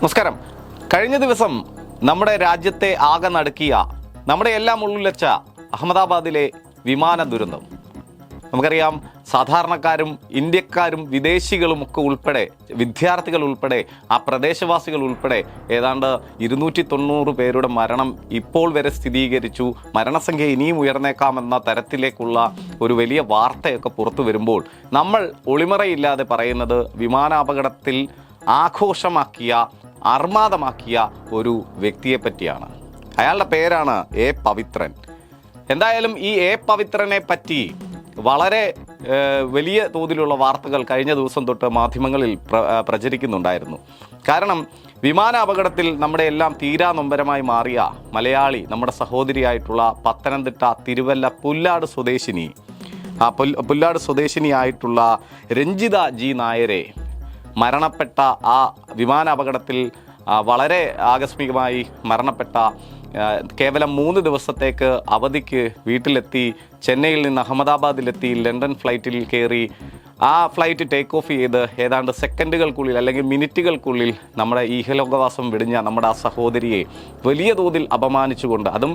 നമസ്കാരം. കഴിഞ്ഞ ദിവസം നമ്മുടെ രാജ്യത്തെ ആകെ നടുക്കിയ നമ്മുടെ എല്ലാം ഉള്ളിലച്ച അഹമ്മദാബാദിലെ വിമാന ദുരന്തം. നമുക്കറിയാം സാധാരണക്കാരും ഇന്ത്യക്കാരും വിദേശികളും ഒക്കെ ഉൾപ്പെടെ വിദ്യാർത്ഥികൾ ഉൾപ്പെടെ ആ പ്രദേശവാസികൾ ഉൾപ്പെടെ ഏതാണ്ട് ഇരുന്നൂറ്റി തൊണ്ണൂറ് പേരുടെ മരണം ഇപ്പോൾ വരെ സ്ഥിരീകരിച്ചു. മരണസംഖ്യ ഇനിയും ഉയർന്നേക്കാമെന്ന തരത്തിലേക്കുള്ള ഒരു വലിയ വാർത്തയൊക്കെ പുറത്തു വരുമ്പോൾ നമ്മൾ ഒളിമറയില്ലാതെ പറയുന്നത് വിമാനാപകടത്തിൽ ആഘോഷമാക്കിയ അർമാദമാക്കിയ ഒരു വ്യക്തിയെ പറ്റിയാണ് അയാളുടെ പേരാണ് എ പവിത്രൻ. എന്തായാലും ഈ എ പവിത്രനെ പറ്റി വളരെ വലിയ തോതിലുള്ള വാർത്തകൾ കഴിഞ്ഞ ദിവസം തൊട്ട് മാധ്യമങ്ങളിൽ പ്ര പ്രചരിക്കുന്നുണ്ടായിരുന്നു. കാരണം വിമാന അപകടത്തിൽ നമ്മുടെ എല്ലാം തീരാ നൊമ്പരമായി മാറിയ മലയാളി നമ്മുടെ സഹോദരിയായിട്ടുള്ള പത്തനംതിട്ട തിരുവല്ല പുല്ലാട് സ്വദേശിനി ആ പുല്ലാട് സ്വദേശിനിയായിട്ടുള്ള രഞ്ജിത ജി നായരെ മരണപ്പെട്ട ആ വിമാന അപകടത്തിൽ വളരെ ആകസ്മികമായി മരണപ്പെട്ട കേവലം മൂന്ന് ദിവസത്തേക്ക് അവധിക്ക് വീട്ടിലെത്തി ചെന്നൈയിൽ നിന്ന് അഹമ്മദാബാദിലെത്തി ലണ്ടൻ ഫ്ലൈറ്റിൽ കയറി ആ ഫ്ലൈറ്റ് ടേക്ക് ഓഫ് ചെയ്ത് ഏതാണ്ട് സെക്കൻഡുകൾക്കുള്ളിൽ അല്ലെങ്കിൽ മിനിറ്റുകൾക്കുള്ളിൽ നമ്മുടെ ഈഹലോകവാസം വെടിഞ്ഞ നമ്മുടെ ആ സഹോദരിയെ വലിയ തോതിൽ അപമാനിച്ചുകൊണ്ട് അതും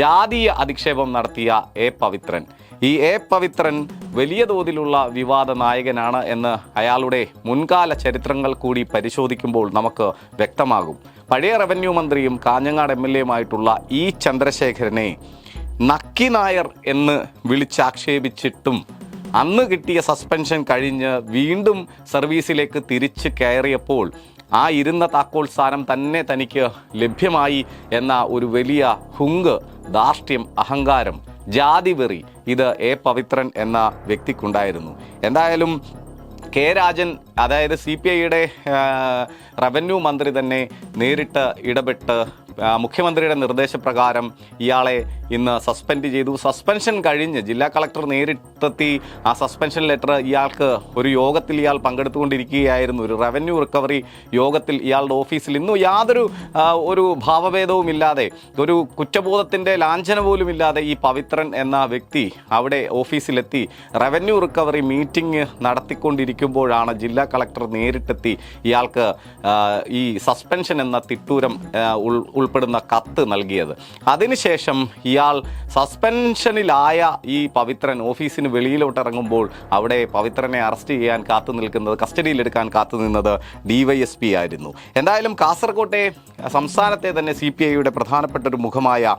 ജാതീയ അധിക്ഷേപം നടത്തിയ എ പവിത്രൻ. ഈ എ പവിത്രൻ വലിയ തോതിലുള്ള വിവാദ നായകനാണ് എന്ന് അയാളുടെ മുൻകാല ചരിത്രങ്ങൾ കൂടി പരിശോധിക്കുമ്പോൾ നമുക്ക് വ്യക്തമാകും. പഴയ റവന്യൂ മന്ത്രിയും കാഞ്ഞങ്ങാട് എം എൽ എയുമായിട്ടുള്ള ഇ ചന്ദ്രശേഖരനെ നക്കി നായർ എന്ന് വിളിച്ചാക്ഷേപിച്ചിട്ടും അന്ന് കിട്ടിയ സസ്പെൻഷൻ കഴിഞ്ഞ് വീണ്ടും സർവീസിലേക്ക് തിരിച്ച് കയറിയപ്പോൾ ആ ഇരുന്ന താക്കോൽ സ്ഥാനം തന്നെ തനിക്ക് ലഭ്യമായി എന്ന ഒരു വലിയ ഹുങ്ക് ധാർഷ്ട്യം അഹങ്കാരം ജാതിവെറി. ഇത് എ പവിത്രൻ എന്ന വ്യക്തിക്കുണ്ടായിരുന്നു. എന്തായാലും കെ രാജൻ അതായത് സി പി ഐയുടെ റവന്യൂ മന്ത്രി തന്നെ നേരിട്ട് ഇടപെട്ട് മുഖ്യമന്ത്രിയുടെ നിർദ്ദേശപ്രകാരം ഇയാളെ ഇന്ന് സസ്പെൻഡ് ചെയ്തു. സസ്പെൻഷൻ കഴിഞ്ഞ് ജില്ലാ കളക്ടർ നേരിട്ടെത്തി ആ സസ്പെൻഷൻ ലെറ്റർ ഇയാൾക്ക് ഒരു യോഗത്തിൽ ഇയാൾ പങ്കെടുത്തുകൊണ്ടിരിക്കുകയായിരുന്നു. ഒരു റവന്യൂ റിക്കവറി യോഗത്തിൽ ഇയാളുടെ ഓഫീസിൽ ഇന്നും യാതൊരു ഒരു ഭാവഭേദവും ഇല്ലാതെ ഒരു കുറ്റബോധത്തിന്റെ ലാഞ്ചന പോലും ഇല്ലാതെ ഈ പവിത്രൻ എന്ന വ്യക്തി അവിടെ ഓഫീസിലെത്തി റവന്യൂ റിക്കവറി മീറ്റിംഗ് നടത്തിക്കൊണ്ടിരിക്കുമ്പോഴാണ് ജില്ലാ കളക്ടർ നേരിട്ടെത്തി ഇയാൾക്ക് ഈ സസ്പെൻഷൻ എന്ന തിട്ടൂരം ഉൾപ്പെടുന്ന കത്ത് നൽകിയത്. അതിനുശേഷം ഇയാൾ സസ്പെൻഷനിലായ ഈ പവിത്രൻ ഓഫീസിന് വെളിയിലോട്ട് ഇറങ്ങുമ്പോൾ അവിടെ പവിത്രനെ അറസ്റ്റ് ചെയ്യാൻ കാത്തു നിൽക്കുന്നത് കസ്റ്റഡിയിലെടുക്കാൻ കാത്തു നിന്നത് ഡിവൈഎസ്പി ആയിരുന്നു. എന്തായാലും കാസർകോട്ടെ സംസ്ഥാനത്തെ തന്നെ സി പ്രധാനപ്പെട്ട ഒരു മുഖമായ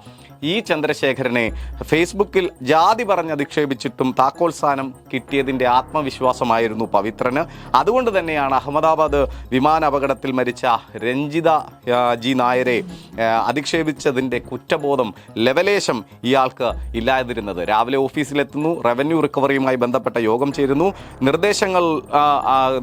ഇ ചന്ദ്രശേഖരനെ ഫേസ്ബുക്കിൽ ജാതി പറഞ്ഞ് അധിക്ഷേപിച്ചിട്ടും താക്കോൽ സ്ഥാനം കിട്ടിയതിന്റെ ആത്മവിശ്വാസമായിരുന്നു പവിത്രന്. അതുകൊണ്ട് തന്നെയാണ് അഹമ്മദാബാദ് വിമാന അപകടത്തിൽ മരിച്ച രഞ്ജിത ജി നായരെ അധിക്ഷേപിച്ചതിന്റെ കുറ്റബോധം ലെവലേശം ഇയാൾക്ക് ഇല്ലാതിരുന്നത്. രാവിലെ ഓഫീസിലെത്തുന്നു റവന്യൂ റിക്കവറിയുമായി ബന്ധപ്പെട്ട യോഗം ചേരുന്നു. നിർദ്ദേശങ്ങൾ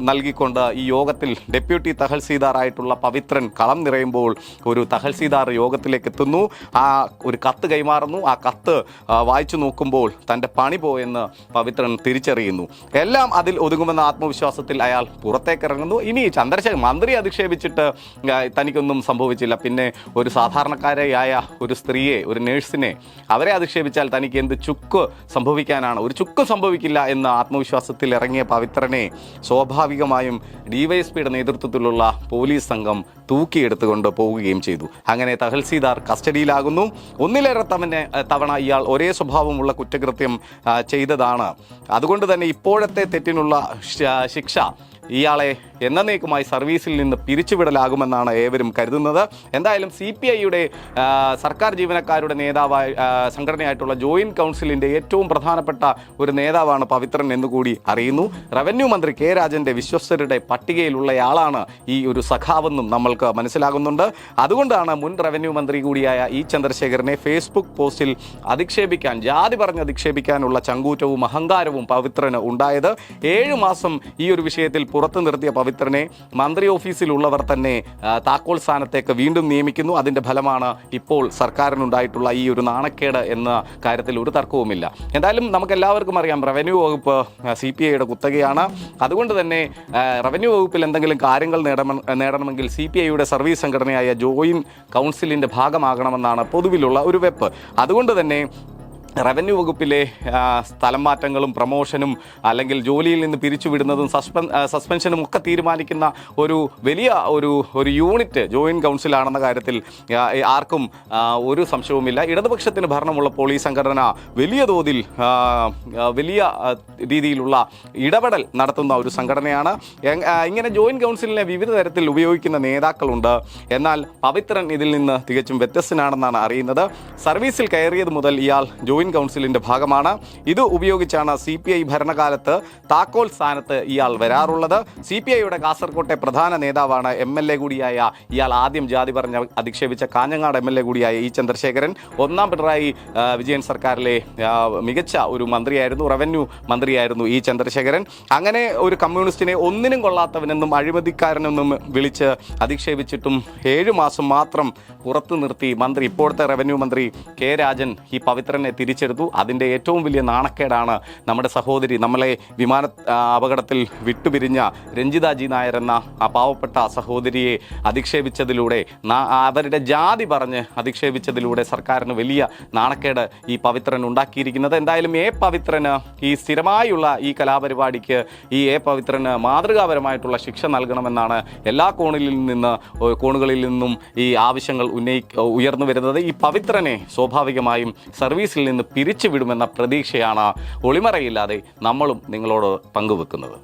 നൽകിക്കൊണ്ട് ഈ യോഗത്തിൽ ഡെപ്യൂട്ടി തഹൽസീദാറായിട്ടുള്ള പവിത്രൻ കളം നിറയുമ്പോൾ ഒരു തഹൽസീദാർ യോഗത്തിലേക്ക് എത്തുന്നു. ആ ഒരു കത്ത് കൈമാറുന്നു. ആ കത്ത് വായിച്ചു നോക്കുമ്പോൾ തന്റെ പണി പോയെന്ന് പവിത്രൻ തിരിച്ചറിയുന്നു. എല്ലാം അതിൽ ഒതുങ്ങുമെന്ന ആത്മവിശ്വാസത്തിൽ അയാൾ പുറത്തേക്ക് ഇറങ്ങുന്നു ഇനി ചന്ദ്രശേഖർ മന്ത്രി അധിക്ഷേപിച്ചിട്ട് തനിക്കൊന്നും സംഭവിച്ചില്ല. പിന്നെ ഒരു സാധാരണക്കാരെയായ ഒരു സ്ത്രീയെ ഒരു നേഴ്സിനെ അവരെ അധിക്ഷേപിച്ചാൽ തനിക്ക് എന്ത് ചുക്ക് സംഭവിക്കാനാണ്? ഒരു ചുക്ക് സംഭവിക്കില്ല എന്ന ആത്മവിശ്വാസത്തിൽ ഇറങ്ങിയ പവിത്രനെ സ്വാഭാവികമായും ഡിവൈഎസ്പിയുടെ നേതൃത്വത്തിലുള്ള പോലീസ് സംഘം തൂക്കിയെടുത്തുകൊണ്ട് പോവുകയും ചെയ്തു. അങ്ങനെ തഹൽസീദാർ കസ്റ്റഡിയിലാകുന്നു. ഒന്നിലേറെ തവണ തവണ ഇയാൾ ഒരേ സ്വഭാവമുള്ള കുറ്റകൃത്യം ചെയ്തതാണ്. അതുകൊണ്ട് തന്നെ ഇപ്പോഴത്തെ തെറ്റിനുള്ള ശിക്ഷ ഇയാളെ എന്നേക്കുമായി സർവീസിൽ നിന്ന് പിരിച്ചുവിടലാകുമെന്നാണ് ഏവരും കരുതുന്നത്. എന്തായാലും സി പി ഐയുടെ സർക്കാർ ജീവനക്കാരുടെ നേതാവായി സംഘടനയായിട്ടുള്ള ജോയിന്റ് കൗൺസിലിന്റെ ഏറ്റവും പ്രധാനപ്പെട്ട ഒരു നേതാവാണ് പവിത്രൻ എന്നുകൂടി അറിയുന്നു. റവന്യൂ മന്ത്രി കെ രാജന്റെ വിശ്വസ്തരുടെ പട്ടികയിലുള്ളയാളാണ് ഈ ഒരു സഖാവെന്നും നമ്മൾക്ക് മനസ്സിലാകുന്നുണ്ട്. അതുകൊണ്ടാണ് മുൻ റവന്യൂ മന്ത്രി കൂടിയായ ഇ ചന്ദ്രശേഖരനെ ഫേസ്ബുക്ക് പോസ്റ്റിൽ അധിക്ഷേപിക്കാൻ ജാതി പറഞ്ഞ് അധിക്ഷേപിക്കാനുള്ള ചങ്കൂറ്റവും അഹങ്കാരവും പവിത്രന് ഉണ്ടായത്. ഏഴു മാസം ഈ ഒരു വിഷയത്തിൽ പുറത്തു നിർത്തിയ പവിത്രനെ മന്ത്രി ഓഫീസിലുള്ളവർ തന്നെ താക്കോൽ സ്ഥാനത്തേക്ക് വീണ്ടും നിയമിക്കുന്നു. അതിന്റെ ഫലമാണ് ഇപ്പോൾ സർക്കാരിനുണ്ടായിട്ടുള്ള ഈ ഒരു നാണക്കേട് എന്ന കാര്യത്തിൽ ഒരു തർക്കവുമില്ല. എന്തായാലും നമുക്ക് എല്ലാവർക്കും അറിയാം റവന്യൂ വകുപ്പ് സി പി ഐയുടെ കുത്തകയാണ്. അതുകൊണ്ട് തന്നെ റവന്യൂ വകുപ്പിൽ എന്തെങ്കിലും കാര്യങ്ങൾ നേടണമെങ്കിൽ സി പി ഐയുടെ സർവീസ് സംഘടനയായ ജോയിൻ കൗൺസിലിന്റെ ഭാഗമാകണമെന്നാണ് പൊതുവിലുള്ള ഒരു വെപ്പ്. അതുകൊണ്ട് തന്നെ റവന്യൂ വകുപ്പിലെ സ്ഥലം മാറ്റങ്ങളും പ്രമോഷനും അല്ലെങ്കിൽ ജോലിയിൽ നിന്ന് പിരിച്ചുവിടുന്നതും സസ്പെൻ സസ്പെൻഷനും ഒക്കെ തീരുമാനിക്കുന്ന ഒരു വലിയ ഒരു ഒരു യൂണിറ്റ് ജോയിന്റ് കൗൺസിലാണെന്ന കാര്യത്തിൽ ആർക്കും ഒരു സംശയവുമില്ല. ഇടതുപക്ഷത്തിന് ഭരണമുള്ളപ്പോൾ ഈ സംഘടന വലിയ തോതിൽ വലിയ രീതിയിലുള്ള ഇടപെടൽ നടത്തുന്ന ഒരു സംഘടനയാണ്. ഇങ്ങനെ ജോയിന്റ് കൗൺസിലിനെ വിവിധ തരത്തിൽ ഉപയോഗിക്കുന്ന നേതാക്കളുണ്ട്. എന്നാൽ പവിത്രൻ ഇതിൽ നിന്ന് തികച്ചും വ്യത്യസ്തനാണെന്നാണ് അറിയുന്നത്. സർവീസിൽ കയറിയത് മുതൽ ഇയാൾ കൗൺസിലിന്റെ ഭാഗമാണ്. ഇത് ഉപയോഗിച്ചാണ് സി പി ഐ ഭരണകാലത്ത് താക്കോൽ സ്ഥാനത്ത് ഇയാൾ വരാറുള്ളത്. സി പി ഐയുടെ കാസർകോട്ടെ പ്രധാന നേതാവാണ് എം എൽ എ കൂടിയായ ഇയാൾ ആദ്യം ജാതി പറഞ്ഞ് അധിക്ഷേപിച്ച കാഞ്ഞങ്ങാട് എം എൽ എ കൂടിയായ ഇ ചന്ദ്രശേഖരൻ. ഒന്നാം പിണറായി വിജയൻ സർക്കാരിലെ മികച്ച ഒരു മന്ത്രിയായിരുന്നു റവന്യൂ മന്ത്രിയായിരുന്നു ഇ ചന്ദ്രശേഖരൻ. അങ്ങനെ ഒരു കമ്മ്യൂണിസ്റ്റിനെ ഒന്നിനും കൊള്ളാത്തവനെന്നും അഴിമതിക്കാരനെന്നും വിളിച്ച് അധിക്ഷേപിച്ചിട്ടും ഏഴു മാസം മാത്രം പുറത്തു നിർത്തി മന്ത്രി ഇപ്പോഴത്തെ റവന്യൂ മന്ത്രി കെ രാജൻ ഈ പവിത്രനെ തിരിച്ചെടുത്തു അതിന്റെ ഏറ്റവും വലിയ നാണക്കേടാണ് നമ്മുടെ സഹോദരി നമ്മളെ വിമാന അപകടത്തിൽ വിട്ടുപിരിഞ്ഞ രഞ്ജിതാജി നായർ എന്ന ആ പാവപ്പെട്ട സഹോദരിയെ അധിക്ഷേപിച്ചതിലൂടെ അവരുടെ ജാതി പറഞ്ഞ് അധിക്ഷേപിച്ചതിലൂടെ സർക്കാരിന് വലിയ നാണക്കേട് ഈ പവിത്രൻ ഉണ്ടാക്കിയിരിക്കുന്നത്. എന്തായാലും എ പവിത്രന് ഈ സ്ഥിരമായുള്ള ഈ കലാപരിപാടിക്ക് ഈ എ പവിത്രന് മാതൃകാപരമായിട്ടുള്ള ശിക്ഷ നൽകണമെന്നാണ് എല്ലാ കോണിൽ നിന്ന് കോണുകളിൽ നിന്നും ഈ ആവശ്യങ്ങൾ ഉന്നയി ഉയർന്നു വരുന്നത്. ഈ പവിത്രനെ സ്വാഭാവികമായും സർവീസിൽ നിന്ന് പിരിച്ചുവിടുമെന്ന പ്രതീക്ഷയാണ് ഒളിമറയില്ലാതെ നമ്മളും നിങ്ങളോട് പങ്കുവെക്കുന്നത്.